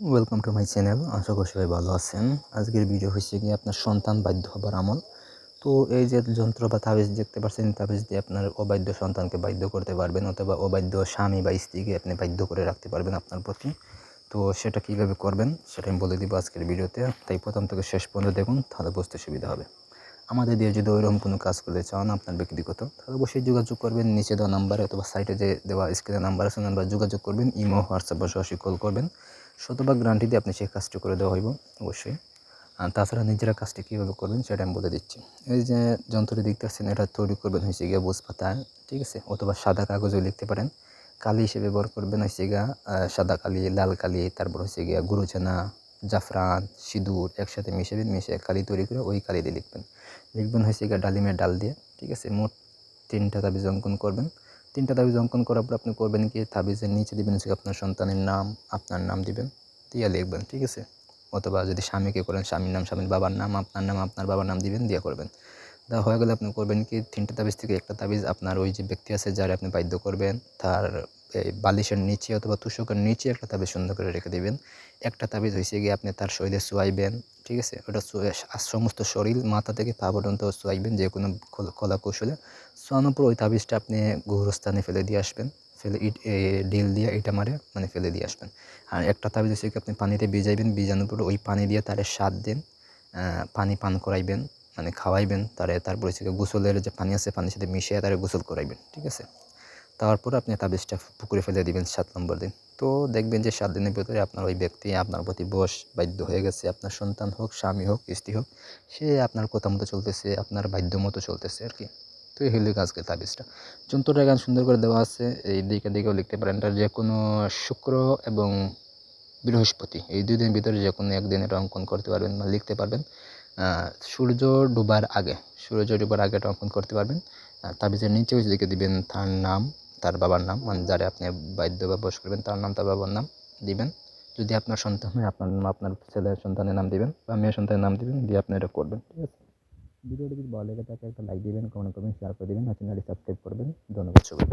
Welcome to my channel আশা করি সবাই ভালো আছেন। আজকের ভিডিও হচ্ছে কি আপনার সন্তান বাধ্য হবার আমল। তো এই যে যন্ত্র বা তাবিজ দেখতে পাচ্ছেন, তাবিজ দিয়ে আপনার অবাধ্য সন্তানকে বাধ্য করতে পারবেন, অথবা অবাধ্য স্বামী বা স্ত্রীকে আপনি বাধ্য করে রাখতে পারবেন আপনার প্রতি। তো সেটা কীভাবে করবেন, সেটা আমি বলে দিব আজকের ভিডিওতে তাই প্রথম থেকে শেষ পর্যন্ত দেখুন, তাহলে বুঝতে সুবিধা হবে। আমাদের দিয়ে যদি ওইরকম কোনো কাজ করতে চান আপনার ব্যক্তিগত, তাহলে অবশ্যই যোগাযোগ করবেন নিচে দেওয়া নাম্বারে অথবা সাইটে যে দেওয়া স্ক্রিনের নাম্বার আছে নাম্বার যোগাযোগ করবেন ইমো হোয়াটসঅ্যাপ সরাসরি কল করবেন। শতভাগ গ্যারান্টি দিয়ে আপনি সেই কাজটি করে দেওয়া হইব, অবশ্যই। আর তাছাড়া নিজেরা কাজটি কীভাবে করবেন সেটা আমি বলে দিচ্ছি। এই যে যন্ত্রটি দেখতে পাচ্ছেন, এটা তৈরি করবেন হয়েছে গিয়ে বুঝ পাতা ঠিক আছে? অথবা সাদা কাগজেও লিখতে পারেন। কালি হিসেবে ব্যবহার করবেন হয়েছে গিয়া সাদা কালি, লাল কালি, তারপর হচ্ছে গিয়া গুরুচানা জাফরান, সিঁদুর একসাথে মিশাবেন মিশে কালি তৈরি করে ওই কালি দিয়ে লিখবেন। লিখবেন হয়েছে গিয়ে ডালিমের ডাল দিয়ে, ঠিক আছে? মোট তিনটা তাবিজ অঙ্কন করবেন। তিনটা তাবিজ অঙ্কন করার পর আপনি করবেন কি, তাবিজের নিচে দিবেন হচ্ছে আপনার সন্তানের নাম, আপনার নাম দিবেন, দিয়ে লিখবেন, ঠিক আছে? অথবা যদি স্বামীকে করেন, স্বামীর নাম, স্বামীর বাবার নাম, আপনার নাম, আপনার বাবার নাম দিবেন, দিয়ে করবেন। দেওয়া হয়ে গেলে আপনি করবেন কি, তিনটে তাবিজ থেকে একটা তাবিজ আপনার ওই যে ব্যক্তি আছে যারা আপনি বাধ্য করবেন, তার এই বালিশের নিচে অথবা তুষকের নিচে একটা তাবিজ সুন্দর করে রেখে দেবেন। একটা তাবিজ হয়েছে গিয়ে আপনি তার শরীরে শোয়াইবেন, ঠিক আছে? ওটা সমস্ত শরীর, মাথা থেকে পা পর্যন্ত শোয়াইবেন যে কোনো কলা কৌশলে শোয়ানোর পর ওই তাবিজটা আপনি গৃহস্থানে ফেলে দিয়ে আসবেন, ফেলে ইট ডিল দিয়ে এটা মারে মানে ফেলে দিয়ে আসবেন। আর একটা তাবিজ হচ্ছে কি আপনি পানিতে ভিজাইবেন, ভিজানোর পর ওই পানি দিয়ে তারে সাত দিন পানি পান করাইবেন। মানে খাওয়াইবেন, তারে তারপরে হচ্ছে গোসলের যে পানি আছে, পানির সাথে মিশিয়ে তারে গোসল করাইবেন, ঠিক আছে? তারপর আপনি তাবিজটা পুকুরে ফেলে দিবেন সাত নম্বর দিন। তো দেখবেন যে সাত দিনের ভিতরে আপনার ওই ব্যক্তি, আপনার প্রতি বস বাধ্য হয়ে গেছে, আপনার সন্তান হোক, স্বামী হোক, স্ত্রী হোক, সে আপনার কথা মতো চলতেছে, আপনার বাধ্য মতো চলতেছে আর কি। তো এই হলো আজকে তাবিজটা। যন্ত্রটা গান সুন্দর করে দেওয়া আছে, এই দিকে দিকেও লিখতে পারেন, তার যে কোনো শুক্র এবং বৃহস্পতি, এই দুই দিনের ভিতরে যে কোনো একদিন এটা অঙ্কন করতে পারবেন বা লিখতে পারবেন। সূর্য ডুবার আগে, সূর্য ডুবার আগে এটা অঙ্কন করতে পারবেন। তার তাবিজের নিচেও লিখে দিবেন, তার নাম, তার বাবার নাম মানে যারা আপনি বাদ্য বা বস করবেন, তার নাম, তার বাবার নাম দিবেন। যদি আপনার সন্তান হয়, আপনার আপনার ছেলের সন্তানের নাম দিবেন বা মেয়ের সন্তানের নাম দিবেন, দিয়ে আপনি এটা করবেন, ঠিক আছে? ভিডিওটি যদি ভালো লেগে থাকে, একটা লাইক দিবেন কমেন্ট করবেন শেয়ার করে দেবেন, আর চ্যানেলটি সাবস্ক্রাইব করবেন। ধন্যবাদ সবাই